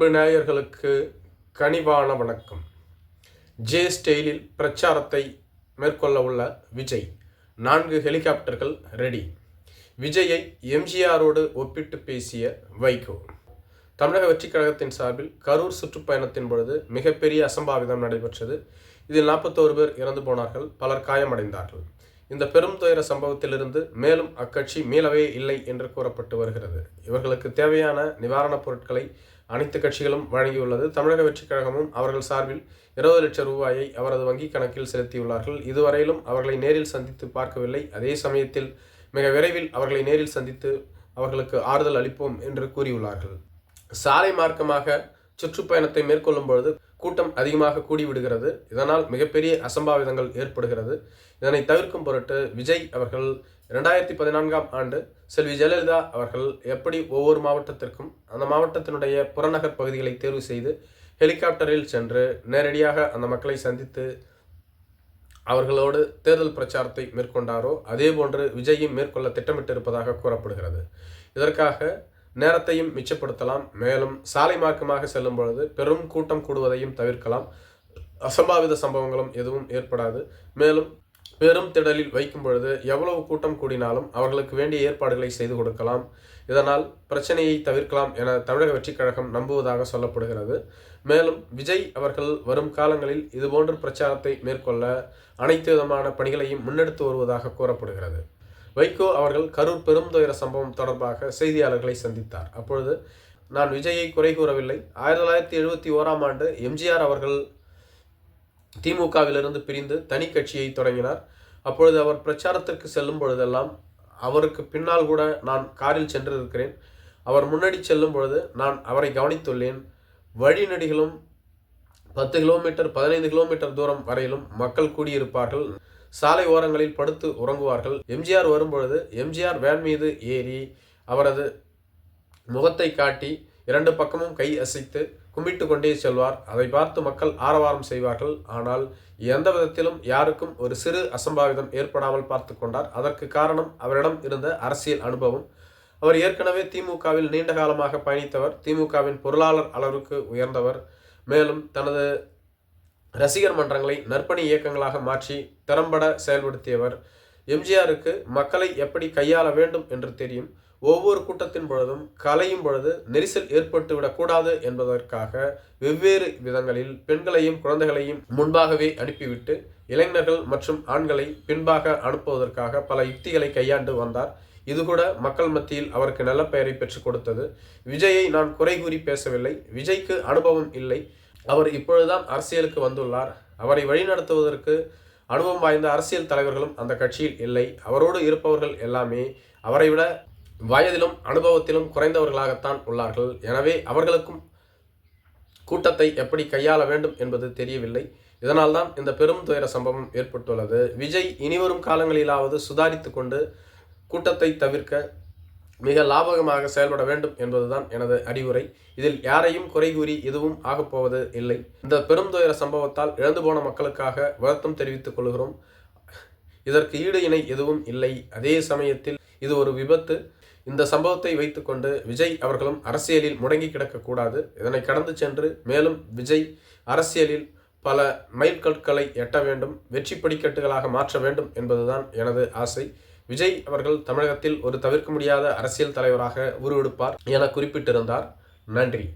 அன்பு நேயர்களுக்கு கனிவான வணக்கம். ஜே ஸ்டைலில் பிரச்சாரத்தை மேற்கொள்ள உள்ள விஜய். நான்கு ஹெலிகாப்டர்கள் ரெடி. விஜயை எம்ஜிஆரோடு ஒப்பிட்டு பேசிய வைகோ. தமிழக வெற்றிக் கழகத்தின் சார்பில் கரூர் சுற்றுப்பயணத்தின் பொழுது மிகப்பெரிய அசம்பாவிதம் நடைபெற்றது. இதில் நாற்பத்தோரு பேர் இறந்து போனார்கள் பலர் காயமடைந்தார்கள். இந்த பெரும் துயர சம்பவத்திலிருந்து மேலும் அக்கட்சி மீளவே இல்லை என்று கூறப்பட்டு வருகிறது. இவர்களுக்கு தேவையான நிவாரணப் பொருட்களை அனைத்து கட்சிகளும் வழங்கியுள்ளது. தமிழக வெற்றிக் கழகமும் அவர்கள் சார்பில் இருபது லட்சம் ரூபாயை அவரது வங்கிக் கணக்கில் செலுத்தியுள்ளார்கள். இதுவரையிலும் அவர்களை நேரில் சந்தித்து பார்க்கவில்லை. அதே சமயத்தில் மிக விரைவில் அவர்களை நேரில் சந்தித்து அவர்களுக்கு ஆறுதல் அளிப்போம் என்று கூறியுள்ளார்கள். சாலை மார்க்கமாக சுற்றுப்பயணத்தை மேற்கொள்ளும் பொழுது கூட்டம் அதிகமாக கூடிவிடுகிறது. இதனால் மிகப்பெரிய அசம்பாவிதங்கள் ஏற்படுகிறது. இதனை தவிர்க்கும் பொருட்டு விஜய் அவர்கள் இரண்டாயிரத்தி பதினான்காம் ஆண்டு செல்வி ஜெயலலிதா அவர்கள் எப்படி ஒவ்வொரு மாவட்டத்திற்கும் அந்த மாவட்டத்தினுடைய புறநகர் பகுதிகளை தேர்வு செய்து ஹெலிகாப்டரில் சென்று நேரடியாக அந்த மக்களை சந்தித்து அவர்களோடு தேர்தல் பிரச்சாரத்தை மேற்கொண்டாரோ அதே போன்று விஜயும் மேற்கொள்ள திட்டமிட்டிருப்பதாக கூறப்படுகிறது. இதற்காக நேரத்தையும் மிச்சப்படுத்தலாம். மேலும் சாலை மார்க்கமாக செல்லும் பொழுது பெரும் கூட்டம் கூடுவதையும் தவிர்க்கலாம். அசம்பாவித சம்பவங்களும் எதுவும் ஏற்படாது. மேலும் பெரும் திடலில் வைக்கும் பொழுது எவ்வளவு கூட்டம் கூடினாலும் அவர்களுக்கு வேண்டிய ஏற்பாடுகளை செய்து கொடுக்கலாம். இதனால் பிரச்சனையை தவிர்க்கலாம் என தமிழக வெற்றிக் கழகம் நம்புவதாக சொல்லப்படுகிறது. மேலும் விஜய் அவர்கள் வரும் காலங்களில் இதுபோன்ற பிரச்சாரத்தை மேற்கொள்ள அனைத்து விதமான பணிகளையும் முன்னெடுத்து வருவதாக கூறப்படுகிறது. வைகோ அவர்கள் கரூர் பெருந்துயர சம்பவம் தொடர்பாக செய்தியாளர்களை சந்தித்தார். அப்பொழுது நான் விஜயை குறை கூறவில்லை. ஆயிரத்தி தொள்ளாயிரத்தி எழுபத்தி ஓராம் ஆண்டு எம்ஜிஆர் அவர்கள் திமுகவிலிருந்து பிரிந்து தனி கட்சியை தொடங்கினார். அப்பொழுது அவர் பிரச்சாரத்திற்கு செல்லும் பொழுதெல்லாம் அவருக்கு பின்னால் கூட நான் காரில் சென்றிருக்கிறேன். அவர் முன்னாடி செல்லும் பொழுது நான் அவரை கவனித்துள்ளேன். வழிநடிகளும் பத்து கிலோமீட்டர் பதினைந்து கிலோமீட்டர் தூரம் வரையிலும் மக்கள் கூடியிருப்பார்கள். சாலை ஓரங்களில் படுத்து உறங்குவார்கள். எம்ஜிஆர் வரும்பொழுது எம்ஜிஆர் வேன் மீது ஏறி அவரது முகத்தை காட்டி இரண்டு பக்கமும் கை அசைத்து கும்பிட்டு கொண்டே செல்வார். அதை பார்த்து மக்கள் ஆரவாரம் செய்வார்கள். ஆனால் எந்த விதத்திலும் யாருக்கும் ஒரு சிறு அசம்பாவிதம் ஏற்படாமல் பார்த்து கொண்டார். அதற்கு காரணம் அவரிடம் இருந்த அரசியல் அனுபவம். அவர் ஏற்கனவே திமுகவில் நீண்ட காலமாக பயணித்தவர். திமுகவின் பொருளாளர் அளவுக்கு உயர்ந்தவர். மேலும் தனது ரசிகர் மன்றங்களை நற்பணி இயக்கங்களாக மாற்றி திறம்பட செயல்படுத்தியவர். எம்ஜிஆருக்கு மக்களை எப்படி கையாள வேண்டும் என்று தெரியும். ஒவ்வொரு கூட்டத்தின் பொழுதும் கலையும் பொழுது நெரிசல் ஏற்பட்டுவிடக்கூடாது என்பதற்காக வெவ்வேறு விதங்களில் பெண்களையும் குழந்தைகளையும் முன்பாகவே அனுப்பிவிட்டு இளைஞர்கள் மற்றும் ஆண்களை பின்பாக அனுப்புவதற்காக பல யுக்திகளை கையாண்டு வந்தார். இது கூட மக்கள் மத்தியில் அவருக்கு நல்ல பெயரை பெற்றுக் கொடுத்தது. விஜயை நான் குறை கூறி பேசவில்லை. விஜய்க்கு அனுபவம் இல்லை. அவர் இப்பொழுதுதான் அரசியலுக்கு வந்துள்ளார். அவரை வழிநடத்துவதற்கு அனுபவம் வாய்ந்த அரசியல் தலைவர்களும் அந்த கட்சியில் இல்லை. அவரோடு இருப்பவர்கள் எல்லாமே அவரை விட வயதிலும் அனுபவத்திலும் குறைந்தவர்களாகத்தான் உள்ளார்கள். எனவே அவர்களுக்கும் கூட்டத்தை எப்படி கையாள வேண்டும் என்பது தெரியவில்லை. இதனால்தான் இந்த பெரும் துயர சம்பவம் ஏற்பட்டுள்ளது. விஜய் இனிவரும் காலங்களிலாவது சுதாரித்து கொண்டு கூட்டத்தை தவிர்க்க மிக லாபகமாக செயல்பட வேண்டும் என்பதுதான் எனது அறிவுரை. இதில் யாரையும் குறை கூறி எதுவும் ஆகப்போவது இல்லை. இந்த பெருந்துயர சம்பவத்தால் இழந்து போன மக்களுக்காக வருத்தம் தெரிவித்துக் கொள்கிறோம். இதற்கு ஈடு இணை எதுவும் இல்லை. அதே சமயத்தில் இது ஒரு விபத்து. இந்த சம்பவத்தை வைத்துக்கொண்டு விஜய் அவர்களும் அரசியலில் முடங்கி கிடக்கக்கூடாது. இதனை கடந்து சென்று மேலும் விஜய் அரசியலில் பல மைல்கற்களை எட்ட வேண்டும். வெற்றி படிக்கட்டுகளாக மாற்ற வேண்டும் என்பதுதான் எனது ஆசை. விஜய் அவர்கள் தமிழகத்தில் ஒரு தவிர்க்க முடியாத அரசியல் தலைவராக உருவெடுப்பார் என குறிப்பிட்டிருந்தார். நன்றி.